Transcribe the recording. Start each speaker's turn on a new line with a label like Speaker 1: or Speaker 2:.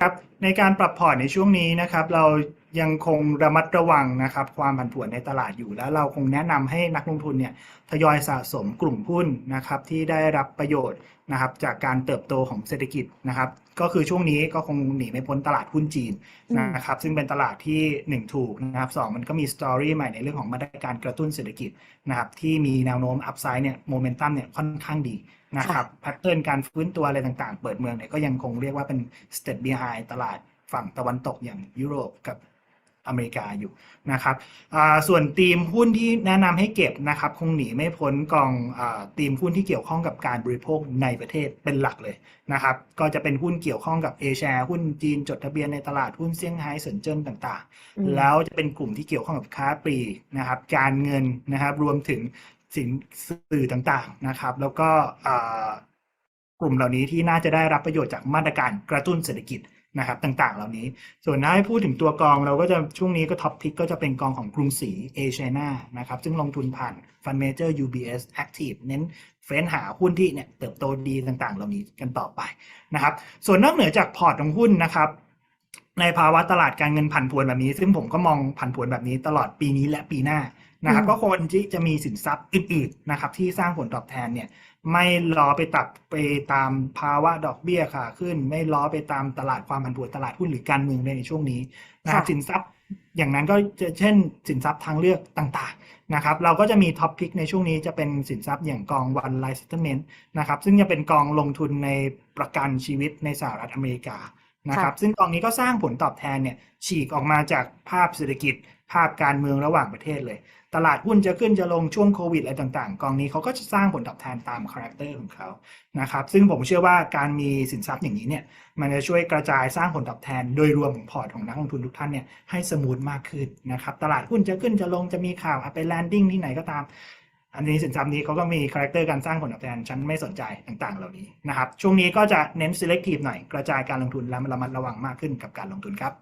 Speaker 1: ครับในการปรับพอร์ตในช่วงนี้นะครับ เรายังคงระมัดระวังนะครับ ความผันผวนในตลาดอยู่แล้วเราคงแนะนำให้นักลงทุนเนี่ยทยอยสะสมกลุ่มหุ้นนะครับที่ได้รับประโยชน์นะครับจากการเติบโตของเศรษฐกิจนะครับ ก็คือช่วงนี้ก็คงหนีไม่พ้นตลาดหุ้นจีน
Speaker 2: อืม
Speaker 1: นะครับ ซึ่งเป็นตลาดที่หนึ่งถูกนะครับสองมันก็มีสตอรี่ใหม่ในเรื่องของมาตรการกระตุ้นเศรษฐกิจนะครับที่มีแนวโน้มอัพไซด์เนี่ยโมเมนตัมเนี่ยค่อนข้างดีนะครับแพทเทิร์นการฟื้นตัวอะไรต่างๆ เปิดเมืองเนี่ยก็ยังคงเรียกว่าเป็น step behind ตลาดฝั่งตะวันตกอย่างยุโรปกับ อเมริกาอยู่นะครับอ่าส่วนทีมหุ้นที่แนะนำให้เก็บนะครับคงหนีไม่พ้นกองอาทีมหุ้นที่เกี่ยวข้องกับการบริโภคในประเทศเป็นหลักเลยนะครับก็จะเป็นหุ้นเกี่ยวข้องกับเอแชร์หุ้นจีนจดทะเบียนในตลาดหุ้นเซี่ยงไฮ้เซินเจิ้นต่าง
Speaker 2: อืม
Speaker 1: ๆแล้วจะเป็นกลุ่มที่เกี่ยวข้องกับค้าปลีกนะครับการเงินนะครับรวมถึงสินสื่อต่างๆนะครับ แล้วก็อ่ากลุ่มเหล่านี้ที่น่าจะได้รับประโยชน์จากมาตรการกระตุ้นเศรษฐกิจ นะครับต่างๆ เหล่านี้ ส่วนถ้าให้พูดถึงตัวกองเราก็จะช่วงนี้ก็ท็อปพิกก็จะเป็นกองของกรุงศรีเอเชียนานะครับซึ่งลงทุนผ่านฟันเมเจอร์ UBS Active เน้นเฟ้นหาหุ้นที่เนี่ยเติบโตดีต่างๆ เหล่านี้กันต่อไปนะครับส่วนนอกเหนือจากพอร์ตของหุ้นนะครับในภาวะตลาดการเงินผันผวนแบบนี้ ซึ่งผมก็มองผันผวนแบบนี้ตลอดปีนี้และปีหน้า นะครับ
Speaker 2: อืม
Speaker 1: ก็ควรที่จะมีสินทรัพย์อื่นๆนะครับที่สร้างผลตอบแทนเนี่ยไม่ล้อไปตับไปตามภาวะดอกเบี้ยขาขึ้น ไม่ล้อไปตามตลาดความผันผวนตลาดหุ้นหรือการเมืองในช่วงนี้นะครับ
Speaker 2: ค่ะ
Speaker 1: สินทรัพย์อย่างนั้นก็จะเช่นสินทรัพย์ทางเลือกต่างๆนะครับเราก็จะมีท็อปพิกในช่วงนี้จะเป็นสินทรัพย์อย่างกองวันไลฟ์เซตเมนต์นะครับซึ่งจะเป็นกองลงทุนในประกันชีวิตในสหรัฐอเมริกานะครับซึ่งกองนี้ก็สร้างผลตอบแทนเนี่ยฉีกออกมาจากภาพเศรษฐกิจภาพการเมืองระหว่างประเทศเลย ตลาดหุ้นจะขึ้นจะลงช่วงโควิดอะไรต่างๆ กองนี้เขาก็จะสร้างผลตอบแทนตามคาแรคเตอร์ของเขานะครับซึ่งผมเชื่อว่าการมีสินทรัพย์อย่างนี้เนี่ยมันจะช่วยกระจายสร้างผลตอบแทนโดยรวมของพอร์ตของนักลงทุนทุกท่านเนี่ยให้สมูทมากขึ้นนะครับตลาดหุ้นจะขึ้นจะลงจะมีข่าวไปแลนดิ้งที่ไหนก็ตามอันนี้สินทรัพย์นี้เขาก็มีคาแรคเตอร์การสร้างผลตอบแทนฉันไม่สนใจต่างๆ เหล่านี้นะครับ ช่วงนี้ก็จะเน้น selective หน่อยกระจายการลงทุนและระมัดระวังมากขึ้นกับการลงทุนครับ